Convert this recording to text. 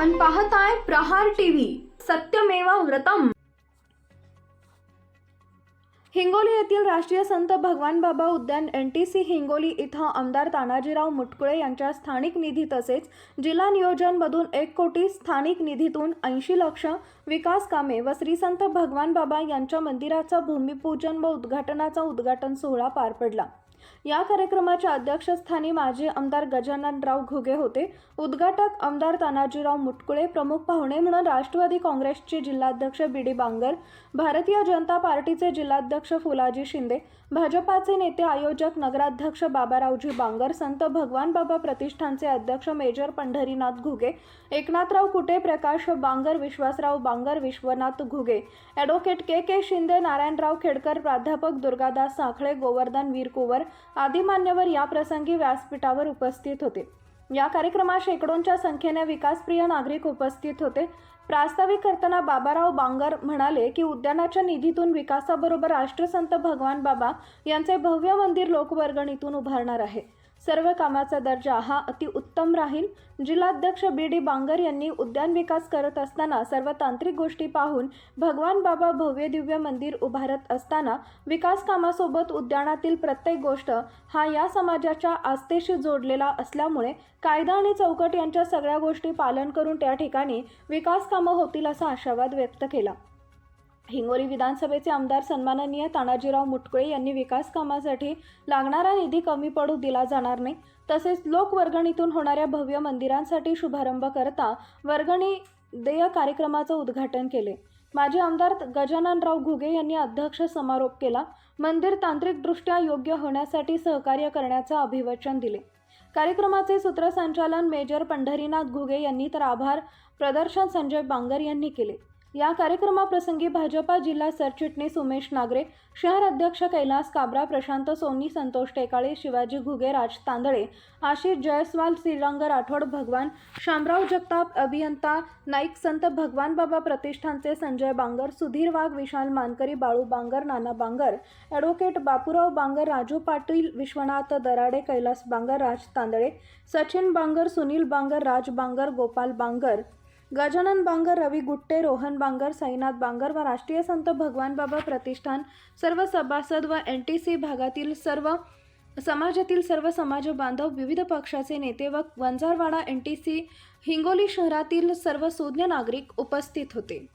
आहे प्रहार टीव्ही सत्यमेवा व्रतम. हिंगोली येथील राष्ट्रीय संत भगवान बाबा उद्यान एन टी सी हिंगोली इथं आमदार तानाजीराव मुटकुळे यांच्या स्थानिक निधी तसेच जिल्हा नियोजनमधून एक कोटी स्थानिक निधीतून ऐंशी लक्ष विकास कामे व श्री संत भगवान बाबा यांच्या मंदिराचा भूमिपूजन व उद्घाटनाचा उद्घाटन सोहळा पार पडला. या कार्यक्रमाच्या अध्यक्षस्थानी माजी आमदार गजाननराव घुगे होते. उद्घाटक आमदार तानाजीराव मुटकुळे प्रमुख पाहुणे म्हणून राष्ट्रवादी काँग्रेसचे जिल्हाध्यक्ष बी डी बांगर भारतीय जनता पार्टीचे जिल्हाध्यक्ष फुलाजी शिंदे भाजपाचे नेते आयोजक नगराध्यक्ष बाबारावजी बांगर संत भगवान बाबा प्रतिष्ठानचे अध्यक्ष major Pandharinath Ghuge Eknathrao Kute Prakash Bangar Vishwasrao Bangar Vishwanath Ghuge advocate K K Shinde Narayanrao Khedkar प्राध्यापक दुर्गादास साखळे गोवर्धन वीरकुवर आदी मान्यवर या प्रसंगी व्यासपीठावर उपस्थित होते. या कार्यक्रमात शेकडोंच्या संख्येने विकासप्रिय नागरिक उपस्थित होते. प्रास्ताविक करताना बाबाराव बांगर म्हणाले की उद्यानाच्या निधीतून विकासाबरोबर राष्ट्रसंत भगवान बाबा यांचे भव्य मंदिर लोकवर्गणीतून उभारणार आहे. सर्व कामाचा दर्जा हा अतिउत्तम राहील. जिल्हाध्यक्ष बी डी बांगर यांनी उद्यान विकास करत असताना सर्व तांत्रिक गोष्टी पाहून भगवान बाबा भव्य दिव्य मंदिर उभारत असताना विकास कामासोबत उद्यानातील प्रत्येक गोष्ट हा या समाजाच्या आस्थेशी जोडलेला असल्यामुळे कायदा आणि चौकट यांच्या सगळ्या गोष्टी पालन करून त्या ठिकाणी विकास कामं होतील असा आशावाद व्यक्त केला. हिंगोली विधानसभेचे आमदार सन्माननीय तानाजीराव मुटकुळे यांनी विकास कामासाठी लागणारा निधी कमी पडू दिला जाणार नाही तसेच लोकवर्गणीतून होणाऱ्या भव्य मंदिरांसाठी शुभारंभ करता वर्गणी देय कार्यक्रमाचं उद्घाटन केले. माजी आमदार गजाननराव घुगे यांनी अध्यक्ष समारोप केला. मंदिर तांत्रिकदृष्ट्या योग्य होण्यासाठी सहकार्य करण्याचं अभिवचन दिले. कार्यक्रमाचे सूत्रसंचालन मेजर पंढरीनाथ घुगे यांनी तर आभार. प्रदर्शन संजय बांगर यांनी केले. या कार्यक्रमाप्रसंगी भाजपा जिल्हा सरचिटणीस उमेश नागरे शहर अध्यक्ष कैलास काबरा प्रशांत सोनी संतोष टेकाळे शिवाजी घुगे राज तांदळे आशिष जयस्वाल श्रीरंग राठोड भगवान शामराव जगताप अभियंता नाईक संत भगवान बाबा प्रतिष्ठानचे संजय बांगर सुधीर वाघ विशाल मानकरी बाळू बांगर नाना बांगर ॲडव्होकेट बापूराव बांगर राजू पाटील विश्वनाथ दराडे कैलास बांगर राज तांदळे सचिन बांगर सुनील बांगर राज बांगर गोपाल बांगर गजानन बांगर रवी गुट्टे रोहन बांगर साईनाथ बांगर व राष्ट्रीय संत भगवान बाबा प्रतिष्ठान सर्व सभासद व एन टी सी भागातील सर्व समाजातील सर्व समाज बांधव विविध पक्षाचे नेते व Vanjarwada N T C Hingoli शहरातील सर्व सुज्ञ नागरिक उपस्थित होते.